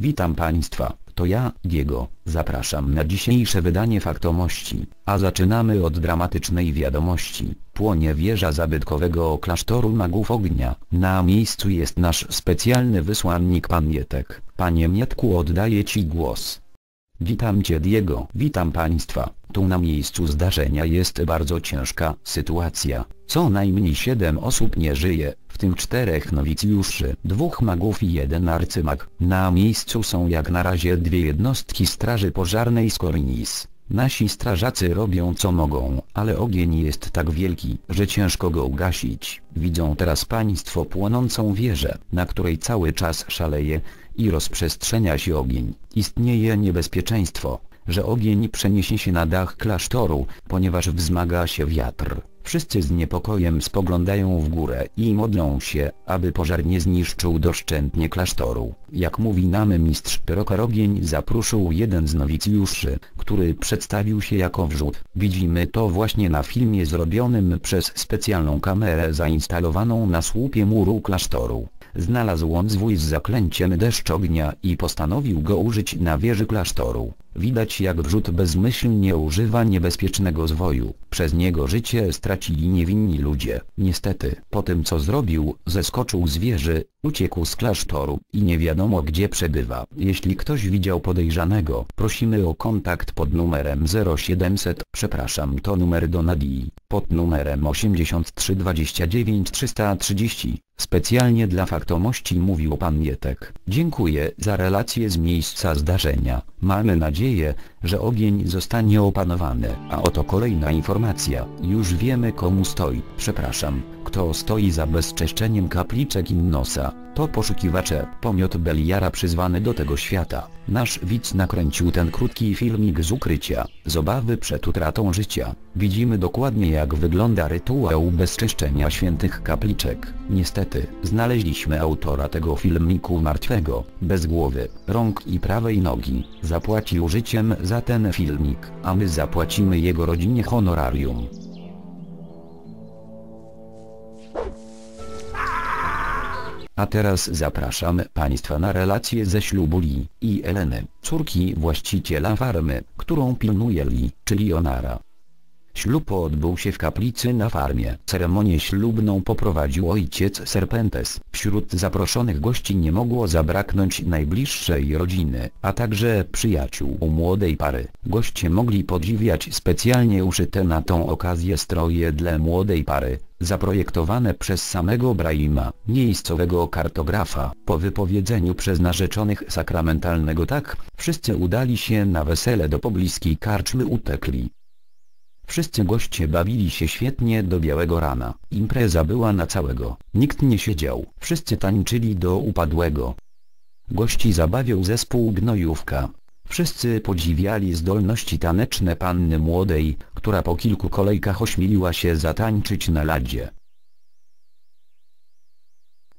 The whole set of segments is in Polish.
Witam Państwa, to ja, Diego, zapraszam na dzisiejsze wydanie Faktomości, a zaczynamy od dramatycznej wiadomości. Płonie wieża zabytkowego klasztoru magów ognia. Na miejscu jest nasz specjalny wysłannik Pan Mietek. Panie Mietku oddaję Ci głos. Witam Cię Diego. Witam Państwa. Tu na miejscu zdarzenia jest bardzo ciężka sytuacja. Co najmniej siedem osób nie żyje, tym czterech nowicjuszy, dwóch magów i jeden arcymag. Na miejscu są jak na razie dwie jednostki straży pożarnej z Korinis. Nasi strażacy robią co mogą, ale ogień jest tak wielki, że ciężko go ugasić. Widzą teraz państwo płonącą wieżę, na której cały czas szaleje i rozprzestrzenia się ogień. Istnieje niebezpieczeństwo, że ogień przeniesie się na dach klasztoru, ponieważ wzmaga się wiatr. Wszyscy z niepokojem spoglądają w górę i modlą się, aby pożar nie zniszczył doszczętnie klasztoru. Jak mówi nam mistrz Perokarogień zapruszył jeden z nowicjuszy, który przedstawił się jako wrzut. Widzimy to właśnie na filmie zrobionym przez specjalną kamerę zainstalowaną na słupie muru klasztoru. Znalazł on zwój z zaklęciem deszcz ognia i postanowił go użyć na wieży klasztoru. Widać jak wrzut bezmyślnie używa niebezpiecznego zwoju. Przez niego życie stracili niewinni ludzie. Niestety, po tym co zrobił, zeskoczył z wieży, uciekł z klasztoru i nie wiadomo gdzie przebywa. Jeśli ktoś widział podejrzanego, prosimy o kontakt pod numerem 0700, przepraszam to numer do Nadii, pod numerem 8329 330. Specjalnie dla faktomości mówił pan Mietek. Dziękuję za relację z miejsca zdarzenia. Mamy nadzieję, że ogień zostanie opanowany. A oto kolejna informacja. Już wiemy komu stoi. Przepraszam, kto stoi za bezczeszczeniem kapliczek Innosa. To poszukiwacze, pomiot Beliara przyzwany do tego świata. Nasz widz nakręcił ten krótki filmik z ukrycia, z obawy przed utratą życia. Widzimy dokładnie jak wygląda rytuał bezczyszczenia świętych kapliczek. Niestety, znaleźliśmy autora tego filmiku martwego, bez głowy, rąk i prawej nogi. Zapłacił życiem za ten filmik, a my zapłacimy jego rodzinie honorarium. A teraz zapraszam Państwa na relację ze ślubu Li i Eleny, córki właściciela farmy, którą pilnuje Li, czyli Onara. Ślub odbył się w kaplicy na farmie. Ceremonię ślubną poprowadził ojciec Serpentes. Wśród zaproszonych gości nie mogło zabraknąć najbliższej rodziny, a także przyjaciół młodej pary. Goście mogli podziwiać specjalnie uszyte na tą okazję stroje dla młodej pary, zaprojektowane przez samego Brahima, miejscowego kartografa. Po wypowiedzeniu przez narzeczonych sakramentalnego tak, wszyscy udali się na wesele do pobliskiej karczmy utekli. Wszyscy goście bawili się świetnie do białego rana. Impreza była na całego. Nikt nie siedział. Wszyscy tańczyli do upadłego. Gości zabawiał zespół Gnojówka. Wszyscy podziwiali zdolności taneczne panny młodej, która po kilku kolejkach ośmieliła się zatańczyć na ladzie.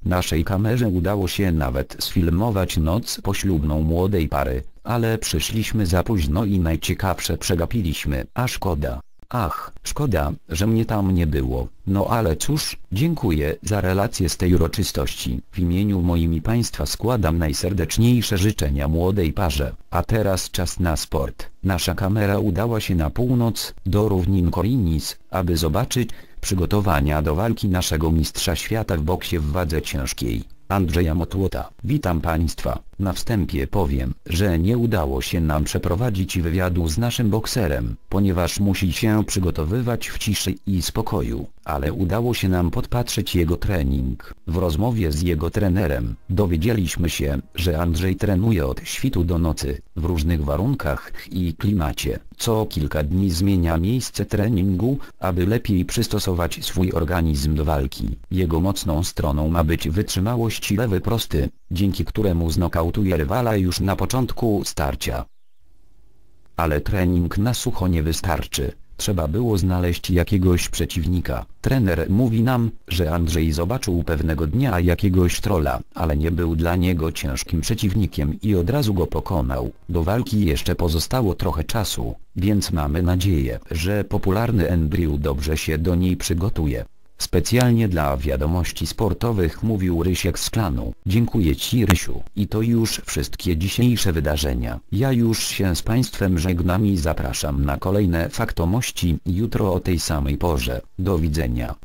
Naszej kamerze udało się nawet sfilmować noc poślubną młodej pary, ale przyszliśmy za późno i najciekawsze przegapiliśmy, a szkoda. Ach, szkoda, że mnie tam nie było. No ale cóż, dziękuję za relację z tej uroczystości. W imieniu moim i Państwa składam najserdeczniejsze życzenia młodej parze. A teraz czas na sport. Nasza kamera udała się na północ, do równin Korinis, aby zobaczyć przygotowania do walki naszego mistrza świata w boksie w wadze ciężkiej. Andrzeja Motłota. Witam Państwa. Na wstępie powiem, że nie udało się nam przeprowadzić wywiadu z naszym bokserem, ponieważ musi się przygotowywać w ciszy i spokoju, ale udało się nam podpatrzeć jego trening. W rozmowie z jego trenerem, dowiedzieliśmy się, że Andrzej trenuje od świtu do nocy, w różnych warunkach i klimacie. Co kilka dni zmienia miejsce treningu, aby lepiej przystosować swój organizm do walki. Jego mocną stroną ma być wytrzymałość i lewy prosty, dzięki któremu znokautuje rywala już na początku starcia. Ale trening na sucho nie wystarczy. Trzeba było znaleźć jakiegoś przeciwnika. Trener mówi nam, że Andrzej zobaczył pewnego dnia jakiegoś trola, ale nie był dla niego ciężkim przeciwnikiem i od razu go pokonał. Do walki jeszcze pozostało trochę czasu, więc mamy nadzieję, że popularny Andrew dobrze się do niej przygotuje. Specjalnie dla wiadomości sportowych mówił Rysiek z klanu. Dziękuję Ci Rysiu. I to już wszystkie dzisiejsze wydarzenia. Ja już się z Państwem żegnam i zapraszam na kolejne faktomości jutro o tej samej porze. Do widzenia.